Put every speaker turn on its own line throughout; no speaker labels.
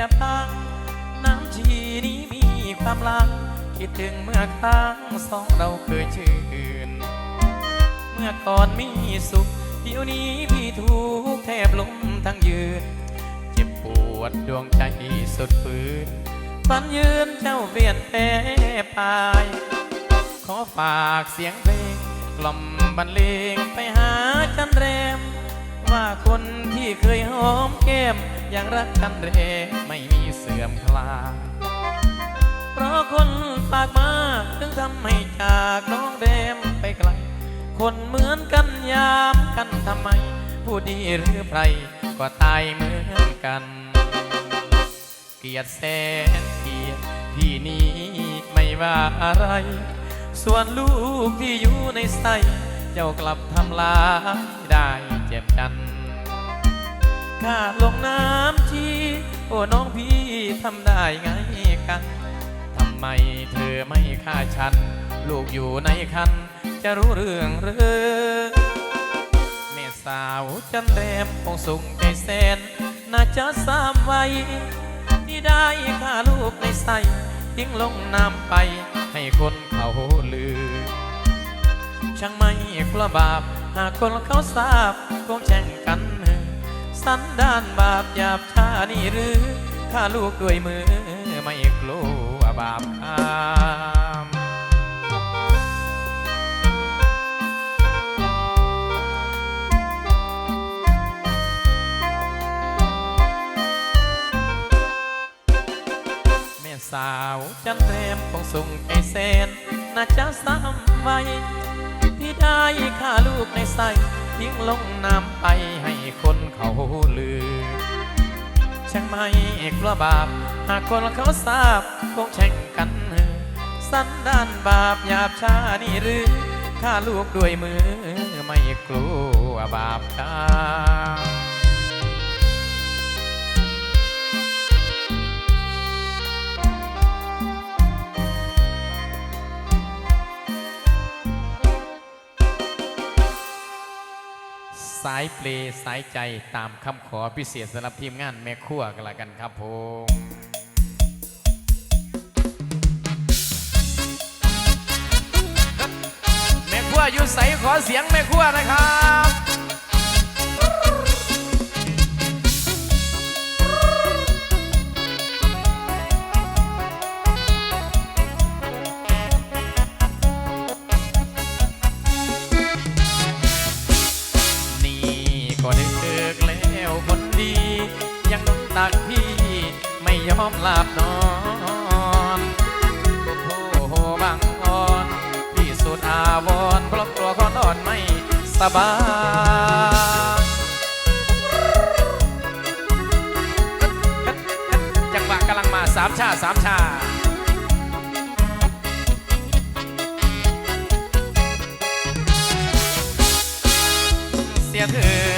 จะพัง น้ำชีนี้มีความลัง คิดถึงเมื่อครั้งสองเราเคยชื่น เมื่อก่อนมีสุข เดี๋ยวนี้พี่ทุกแทบล้มทั้งยืน เจ็บปวดดวงใจสุดฝืนฝันยืนเจ้าเปลี่ยนแปรไปขอฝากเสียงเพลงกล่อมบรรเลงไปหาจันแรม ว่าคนที่เคยหอมแก้ม ยังรักกันเรไม่มีเสื่อมคลา เพราะคนปากมากถึงทำให้จากน้องแรมไปไกล คนเหมือนกันยามกันทำไม ผู้ดีหรือไพรก็ตายเหมือนกัน เกียดแสนเกียดพี่นี้ไม่ว่าอะไร ส่วนลูกที่อยู่ในไส้เจ้ากลับทำลายได้เจ็บกัน ข้าลงน้ำชีโอ้น้องพี่ทำได้ไงกันทำไมเธอไม่ฆ่าฉัน ลูกอยู่ในคัน จะรู้เรื่องหรือแม่สาวจันแรมคงสุงใจแสน น่าจะสามไว้ที่ได้ฆ่าลูกในไส้ทิ้งลงน้ำไปให้คนเขาลือ ช่างไม่กลัวบาป หากคนเขาทราบคงแช่งกันเสันดานบาปหยาบช้านี่หรือฆ่าลูกด้วยมือไม่กลัวบาปกรรมแม่สาวจันแรมคงส่งใจแสนน่าจะซ้ำไว้ที่ได้ฆ่าลูกในไส้ ทิ้งลงน้ำไปให้คนเขาลือช่างไม่กลัวบาป หากคนเขาทราบคงแช่งกันเออสันดานบาปหยาบช้านี่หรือฆ่าลูกด้วยมือไม่กลัวบาปกรายเปลสายใจตามคำขอพิเศษสำหรับทีมงานแม่ครัวกันละกันครับผมแม่ครัวอยู่ใสขอเสียงแม่ครัวนะครับ ตักพี่ไม่ยอมหลับนอนโอ้โหบางอ่อนพี่สุดอาวรณ์เพราะกลัวขอนอนไม่สบายจังหวะกำลังมาสามชาสามชาเสียเถิด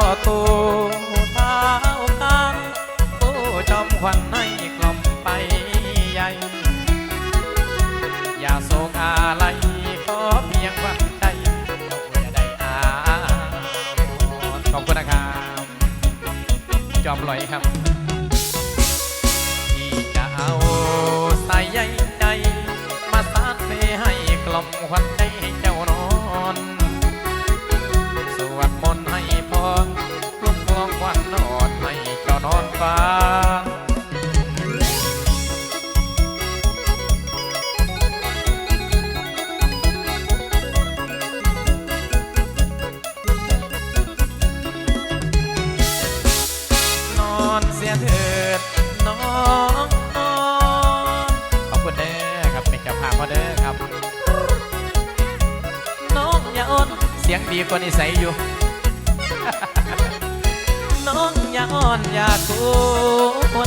ตัวก็โตเท้ากันโอ้จอมควันให้กล่อมไปใหญ่ อย่าโศกอะไรขอเพียงวังใจเราจะได้อาขอบคุณนะครับจอมลอยครับที่จะเอาใสายใยใจมาสานเพให้กล่อมควัน ยเถิดน้องนอนขอบคุณเด้อครับเป็นเจ้าภาพมาเด้อครับ น้องอย่าอ้อนเสียงดีกว่านิสัยอยู่ น้องอย่าอ้อนอย่าโก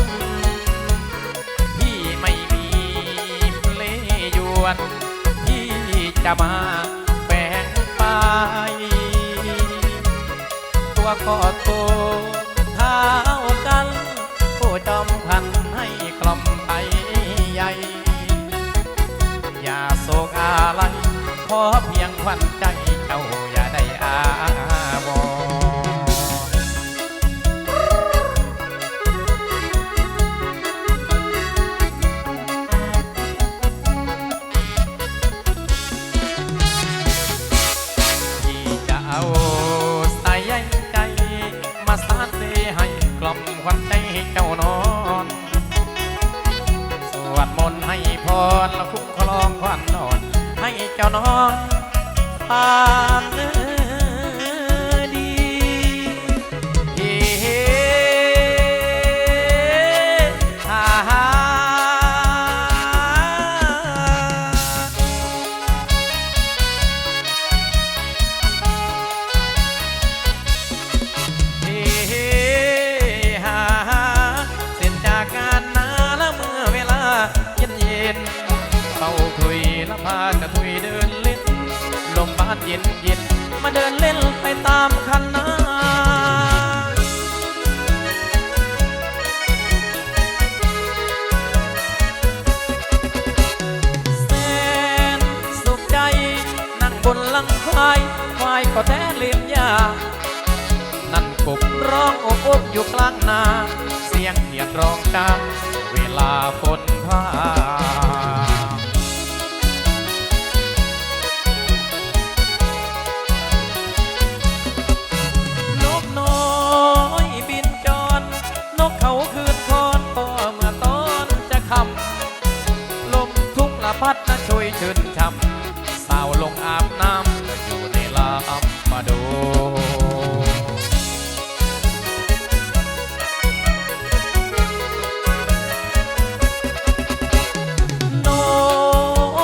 นพี่ไม่มีเลยวนพี่จะมาแฝงไปขอโทษ อเพียงควันใจเจ้า แล้วพาจะทุยเดินเล่น ลมบานเย็นเย็นมาเดินเล่นไปตามคันนาแสนสุขใจ นั่งบนหลังควาย ควายก็แท้เลียมยา นั่นกบร้องอบอบอยู่กลางนา เสียงเหียดร้องดัง เวลาฝนพา พัดนะช่วยชื่นช่ำสาวลงอาบน้ำอยู่ในลำมาดูน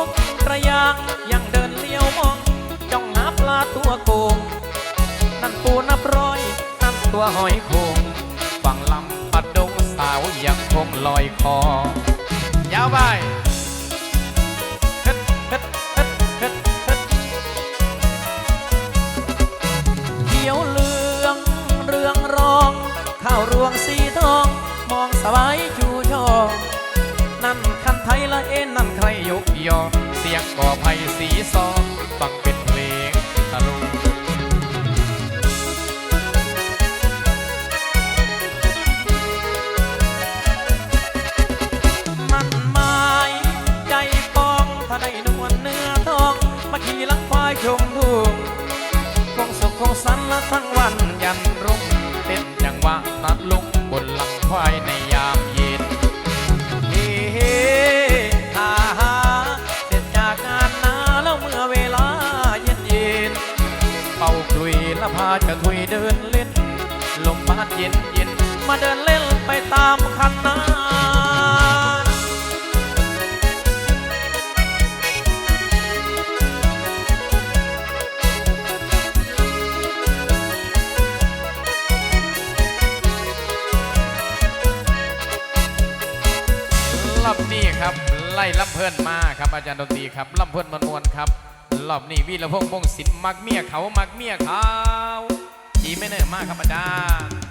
กกระยางยังเดินเลี้ยวมองจ้องหาปลาตัวโกงนั่นปูนับร้อยนั่นตัวหอยโคงฝั่งลำปัดดงสาวยังคงลอยคอยาวไป สบายจูชอนั่นคันไทยละเอ็นนั่นใครยกยอ เสียงก่อไผ่สีซอฟังเป็นเพลงตะลุงมันหมายใจปองถ้าได้นวลเนื้อทอง มาขี่หลังควายชมทุ่งคงสุขคงสันละทั้งวันยันรุ่งเต้นจังหวะนัดลุงบนหลังควายใน เดินเล่นไปตามคันนารอบนี้ครับ ไล่ลำเพลินมาครับอาจารย์ดนตรีครับลำเพลินมนวนๆครับรอบนี้วีระพงษ์พงศิลป์มักเมียเขามักเมียเขาจีไม่เนิ่มากครับอาจารย์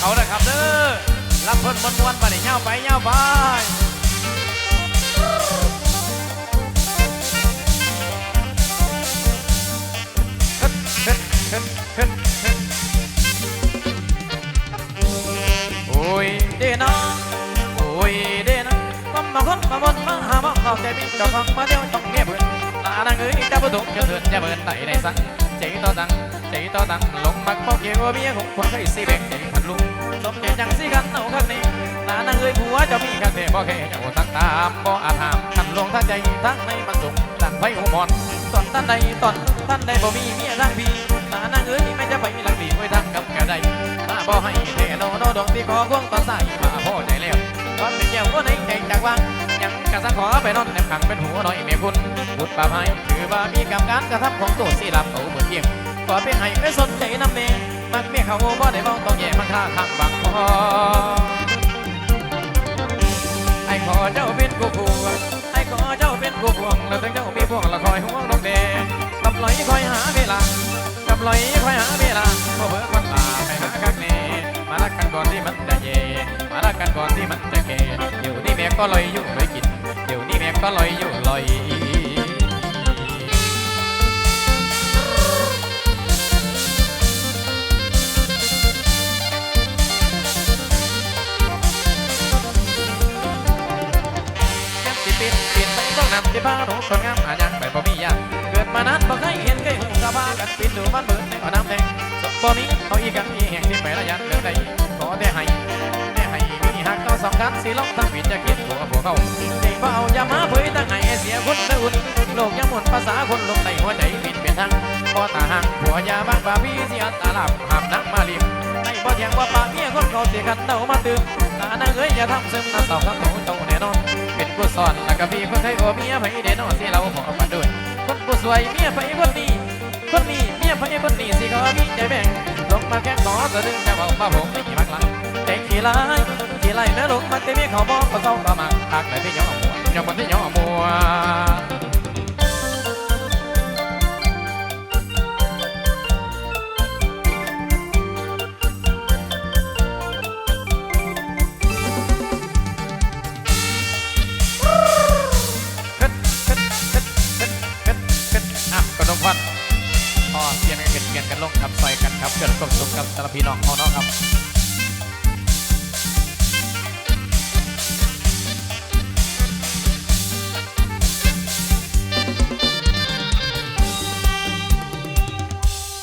เมียเขานะครับเด้อลำเพลินมนวนๆมาเนี่ยเงาไปเงาไปโอ้ยเดนะโอ้ยเดนะมามาคนมาบนมาหามาเข้าใจบินจะฟังมาเดียวต้องเงียบเบินลาดังเอ้ยจะประตุกจะเถินจะเบินไหนในสังใจต่อตังใจต่อตังลงมักบอกเกี่ยวว่าเมียของคนเคยสีแบ่งใจขันลุง สมใจจังสีกันเอาข้างนี้ลาดังเอ้ยผัวจะมีข้างเทบ่แค่เจ้าตักตามบ่อาถามขันลงทั้งใจทั้งในมันสุขต่างไฟหูมอนตอนท่านใดตอนท่านใดบ่มีเมียร่างพีลาดังเอ้ยไม่จะไปลังบีไว้ทั้งกับกระไดมาบ่ให้เทโนโนดงที่ขอควงตอนใส่มาพ่อใจแล้วตอนเป็นแก้วก็ในใจจากว่างยังกะสังขอไปนอนแนบขังเป็นหัวหน่อยเมียคุณบุตรป่าไม้คือว่ามีกรรมการกระทำของตัวสีลับเขาเหมือนเพียงขอเป็นให้ไม่สนใจน้ำเมมักเมียเขาบ่ได้บอกต้องแย่มันค่าทางบาง ก็ลอยอยู่ลอยกิน เดี๋ยวนี้แม่ก็ลอยอยู่ลอย หักสิลองตั้งผิดจะคิดผัวผัวเขาใจบ่เอาอย่ามาเผยตั้งให้เสียคนละอุ่นโลกยังหมดภาษาคนลงในหัวใจผิดเป็นทางพอตาหักผัวยาบ้างบาพี่เสียตาลับหับนักมาลิมในบ่อเถียงว่าปากเมียคนเขาเสียกันเต่ามาตื่นตานางเอ้ยอย่าทำซึมน้ำตาข้างหนูเต่าแน่นอนเป็นผู้สอนแล้วก็พี่คนไทยโอเมียไผเดนอสิเราขอมาด้วยคนผู้สวยเมียไผคนนี้คนนี้เมียไผคนนี้สิเขามีใจแบ่งลงมาแค่ขอสะดึงแค่ว่ามาผมไม่มีมักหลัง ใจขี้ร้ายขี้ไล่นะลูกมันจะมีเขาบอกก็เศร้าก็มาหักเลยพี่ย่อมัวย่อมันพี่ย่อมัว